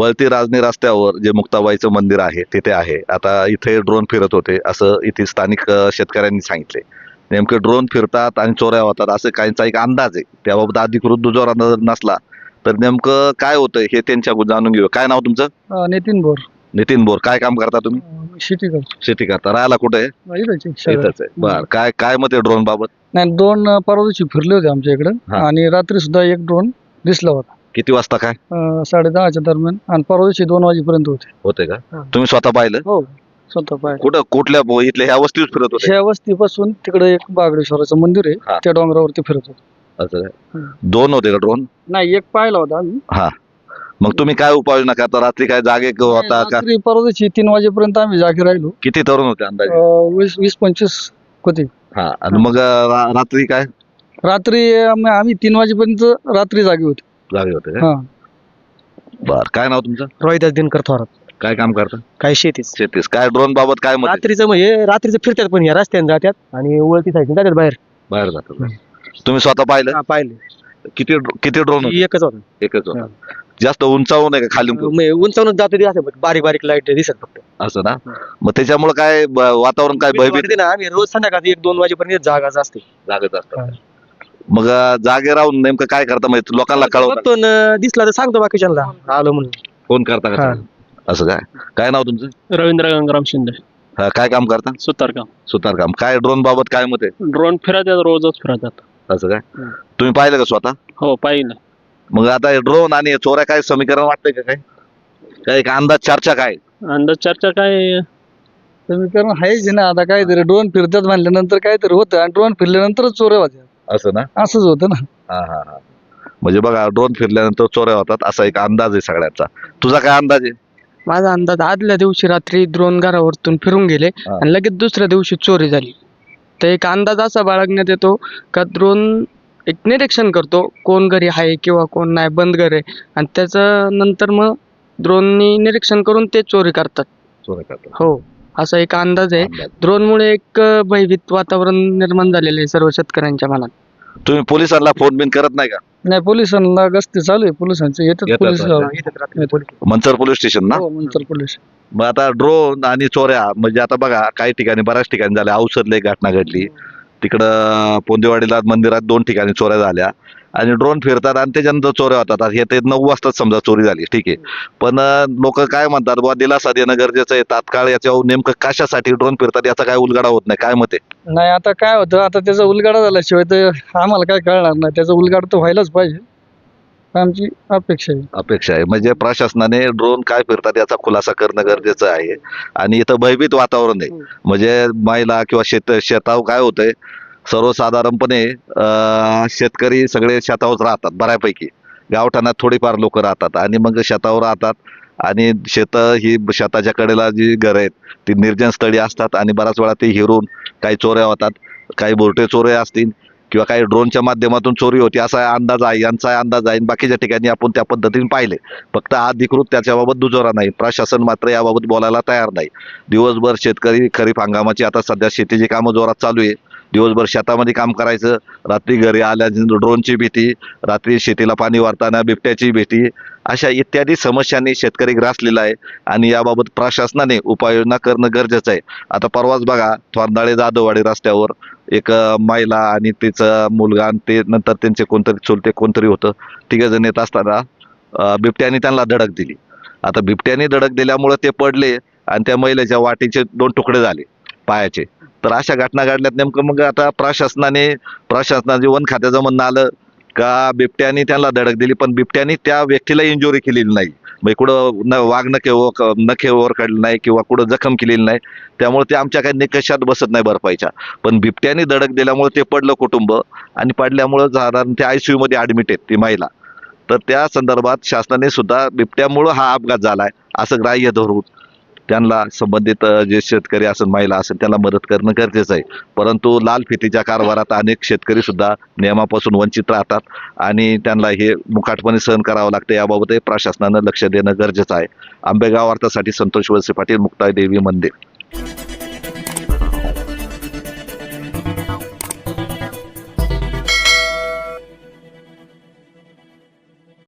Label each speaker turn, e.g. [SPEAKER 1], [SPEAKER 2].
[SPEAKER 1] वळती राजनी रस्त्यावर जे मुक्ताबाईचं मंदिर आहे तिथे आहे. आता इथे ड्रोन फिरत होते असं इथे स्थानिक शेतकऱ्यांनी सांगितले. नेमके ड्रोन फिरतात आणि चोऱ्या होतात असं काहींचा एक अंदाज आहे. त्याबाबत अधिकृत दुजोरा न- नसला तर नेमकं काय होतंय हे त्यांच्या जाणून घेऊ काय नाव तुमचं?
[SPEAKER 2] नितीन बोर.
[SPEAKER 1] नितीन बोर. काय काम करता तुम्ही?
[SPEAKER 2] शेती करतो.
[SPEAKER 1] शेती करता. राहायला कुठे? आहे बर. काय काय मत आहे ड्रोन बाबत?
[SPEAKER 2] नाही दोन परवा दिवशी फिरले होते आमच्या इकडे. आणि रात्री सुद्धा एक ड्रोन दिसला होता.
[SPEAKER 1] किती वाजता काय?
[SPEAKER 2] अं, साडे दहाच्या दरम्यान. आणि परवा दिवशी दोन वाजेपर्यंत होते.
[SPEAKER 1] होते का?
[SPEAKER 2] हा.
[SPEAKER 1] तुम्ही स्वतः पाहिलं?
[SPEAKER 2] हो स्वतः पाय
[SPEAKER 1] कुठं कुठल्या इथल्या ह्या वस्तीवर फिरत होते?
[SPEAKER 2] ह्या वस्तीपासून तिकडे एक बागडेश्वराचं मंदिर
[SPEAKER 1] हा.
[SPEAKER 2] आहे त्या डोंगरावरती फिरत होतो.
[SPEAKER 1] असं काय? दोन होते का ड्रोन
[SPEAKER 2] नाही एक पाहिला होता आम्ही.
[SPEAKER 1] हा. मग तुम्ही काय उपाययोजना करता? रात्री काय जागे क- होता का?
[SPEAKER 2] रात्री परवा दिवशी तीन वाजेपर्यंत आम्ही जागे राहिलो.
[SPEAKER 1] किती तरुण होते अंदाजे?
[SPEAKER 2] अं, वीस वीस पंचवीस होते.
[SPEAKER 1] हा. आणि मग अं, रा- रात्री काय?
[SPEAKER 2] रात्री आम्ही तीन वाजेपर्यंत रात्री जागे होते.
[SPEAKER 1] जागे होते का?
[SPEAKER 2] हा.
[SPEAKER 1] बर काय नाव तुमचं?
[SPEAKER 3] रोहिदास दिनकर थोरात.
[SPEAKER 1] काय काम करता?
[SPEAKER 3] काय शेतीच.
[SPEAKER 1] शेतीस काय ड्रोन बाबत काय मत आहे?
[SPEAKER 3] रात्रीचं म्हणजे रात्रीचं फिरतात पण या रस्त्याने जातात आणि वळती साईड जातात बाहेर.
[SPEAKER 1] बाहेर जातात. तुम्ही स्वतः पाहिलं?
[SPEAKER 3] हा, पाहिले.
[SPEAKER 1] किती किती ड्रोन
[SPEAKER 3] एकच होतं.
[SPEAKER 1] एकच होता. जास्त उंचावून आहे का खाली
[SPEAKER 3] म्हणजे उंचावूनच जातो ते असं बारीक बारीक लाइट दिसत फक्त.
[SPEAKER 1] असं ना? मग त्याच्यामुळे काय ब- वातावरण काय भयभीत
[SPEAKER 3] वाटते ना आम्ही रोज संध्याकाळी एक दोन वाजेपर्यंत जागाच असते.
[SPEAKER 1] जागत असतात. मग जागे राहून नेमकं काय करता? माहिती लोकांना कळवता?
[SPEAKER 3] बघतो न दिसला तर सांगतो बाकीच्यांना. आलो म्हणून.
[SPEAKER 1] फोन करता का
[SPEAKER 3] हा.
[SPEAKER 1] असं काय? काय नाव तुमचं?
[SPEAKER 4] रवींद्र गंगाराम शिंदे.
[SPEAKER 1] हा, काय काम करता?
[SPEAKER 4] सुतारगाव
[SPEAKER 1] सुतारकाम. काय ड्रोन बाबत काय मत आहे?
[SPEAKER 4] ड्रोन फिरतात रोजच फिरतात
[SPEAKER 1] असं काय?
[SPEAKER 4] हम्म.
[SPEAKER 1] तुम्ही पाहिलं का स्वतः?
[SPEAKER 4] हो पाहिलं.
[SPEAKER 1] मग आता ड्रोन आणि चोऱ्या काय समीकरण वाटतंय का काय? काय एक अंदाज चर्चा काय?
[SPEAKER 4] अंदाज चर्चा काय?
[SPEAKER 2] समीकरण आहेच आहे ना. आता काहीतरी ड्रोन फिरतात म्हणल्यानंतर काहीतरी होतं आणि ड्रोन फिरल्यानंतरच चोऱ्या होत्या.
[SPEAKER 1] असं ना?
[SPEAKER 2] असंच होतं ना.
[SPEAKER 1] हा हा हा. म्हणजे बघा ड्रोन फिरल्यानंतर चोऱ्या होतात असा एक अंदाज आहे सगळ्यांचा. तुझा काय अंदाज आहे?
[SPEAKER 5] माझा अंदाज आदल्या दिवशी रात्री ड्रोन घरावरतून फिरून गेले
[SPEAKER 1] हा.
[SPEAKER 5] आणि लगेच दुसऱ्या दिवशी चोरी झाली. तर एक अंदाज असा बाळगण्यात येतो का ड्रोन एक निरीक्षण करतो कोण घरी आहे किंवा कोण नाही बंद घर आहे. आणि त्याचं नंतर मग ड्रोननी निरीक्षण करून ते चोरी करतात.
[SPEAKER 1] चोऱ्या करतात.
[SPEAKER 5] हो. असा एक अंदाज आहे. ड्रोनमुळे एक भयभीत वातावरण निर्माण झालेलं आहे सर्व शेतकऱ्यांच्या मनात.
[SPEAKER 1] तुम्ही पोलिसांना फोन बिन करत नाही का?
[SPEAKER 2] नाही पोलिसांना गस्ती चालू आहे. पोलिसांचे येतात
[SPEAKER 1] येतात
[SPEAKER 2] पोलीस?
[SPEAKER 3] येतात.
[SPEAKER 1] मंचर पोलीस स्टेशन ना?
[SPEAKER 2] हो नंतर पोलीस.
[SPEAKER 1] मग आता ड्रोन आणि चोऱ्या म्हणजे आता बघा काही ठिकाणी बऱ्याच ठिकाणी झाल्या. औषधला एक घटना घडली. तिकडं पोंदेवाडीला मंदिरात दोन ठिकाणी चोऱ्या झाल्या. आणि ड्रोन फिरतात आणि त्याच्यानंतर चोऱ्या होतात. हे ते नऊ वाजताच समजा चोरी झाली ठीक आहे. पण लोक काय म्हणतात बुवा दिलासा देणं गरजेचं आहे. तात्काळ याच्यावर नेमकं कशासाठी ड्रोन फिरतात याचा काय उलगडा होत नाही? काय मत
[SPEAKER 2] नाही आता काय होतं आता त्याचा उलगाडा झाल्याशिवाय तर आम्हाला काय कळणार नाही. त्याचा उलगाड तर व्हायलाच पाहिजे. आमची अपेक्षा आहे.
[SPEAKER 1] अपेक्षा आहे. म्हणजे प्रशासनाने ड्रोन काय फिरतात याचा खुलासा करणं गरजेचं आहे. आणि इथं भयभीत वातावरण आहे. म्हणजे महिला किंवा शेत शेतावर काय होतंय सर्वसाधारणपणे शेतकरी सगळे शेतावर राहतात बऱ्यापैकी. गावठाणात थोडीफार लोक राहतात आणि मग शेतावर राहतात आणि शेतं ही शेताच्या कडेला जी घरं आहेत ती निर्जन स्थळी असतात आणि बऱ्याच वेळा ते हिरून काही चोऱ्या होतात काही बोरटे चोऱ्या असतील किंवा काही ड्रोनच्या माध्यमातून चोरी होती असा अंदाज आहे यांचा अंदाज आहे आणि बाकीच्या ठिकाणी आपण त्या पद्धतीने पाहिले. फक्त अधिकृत त्याच्याबाबत दुजोरा नाही. प्रशासन मात्र याबाबत बोलायला तयार नाही. दिवसभर शेतकरी खरीप हंगामाची आता सध्या शेतीची कामं जोरात चालू आहे. दिवसभर शेतामध्ये काम करायचं. रात्री घरी आल्या ड्रोनची भीती रात्री शेतीला पाणी वारताना बिबट्याची भीती अशा इत्यादी समस्यांनी शेतकरी ग्रासलेला आहे आणि याबाबत प्रशासनाने उपाययोजना करणं गरजेचं आहे. आता परवाच बघा थोरदाळे जाधववाडी रस्त्यावर एक महिला आणि तिचा मुलगा आणि ते नंतर त्यांचे कोणतरी चुलते कोणतरी होतं. तिघ जण येत असताना बिबट्याने त्यांना धडक दिली. आता बिबट्याने धडक दिल्यामुळे ते पडले आणि त्या महिलेच्या वाटीचे दोन तुकडे झाले पायाचे. तर अशा घटना घडल्यात नेमकं मग आता प्रशासनाने प्रशासनाचे वन खात्याचं म्हणणं आलं का बिबट्याने त्यांना धडक दिली पण बिबट्याने त्या व्यक्तीला इंजुरी केलेली नाही. म्हणजे कुठं न वाघ नखे व- नखे वर काढले नाही किंवा कुठं जखम केलेली नाही. त्यामुळे ते आमच्या काही निकषात बसत नाही भरपाईच्या. पण बिबट्याने धडक दिल्यामुळे ते पडलं कुटुंब आणि पडल्यामुळं साधारण ते आयसीयू मध्ये ऍडमिट आहेत ती महिला. तर त्या संदर्भात शासनाने सुद्धा बिबट्यामुळं हा अपघात झालाय असं ग्राह्य धरून त्यांना संबंधित जे शेतकरी असेल महिला असेल त्यांना मदत करणं गरजेचं आहे. परंतु लाल फितीच्या कारभारात अनेक शेतकरी सुद्धा नियमापासून वंचित राहतात आणि त्यांना हे मुकाटपणे सहन करावं लागतं. याबाबतही प्रशासनानं लक्ष देणं गरजेचं आहे. आंबेगाव अर्थासाठी संतोष वळसे पाटील मुक्ताई देवी मंदिर.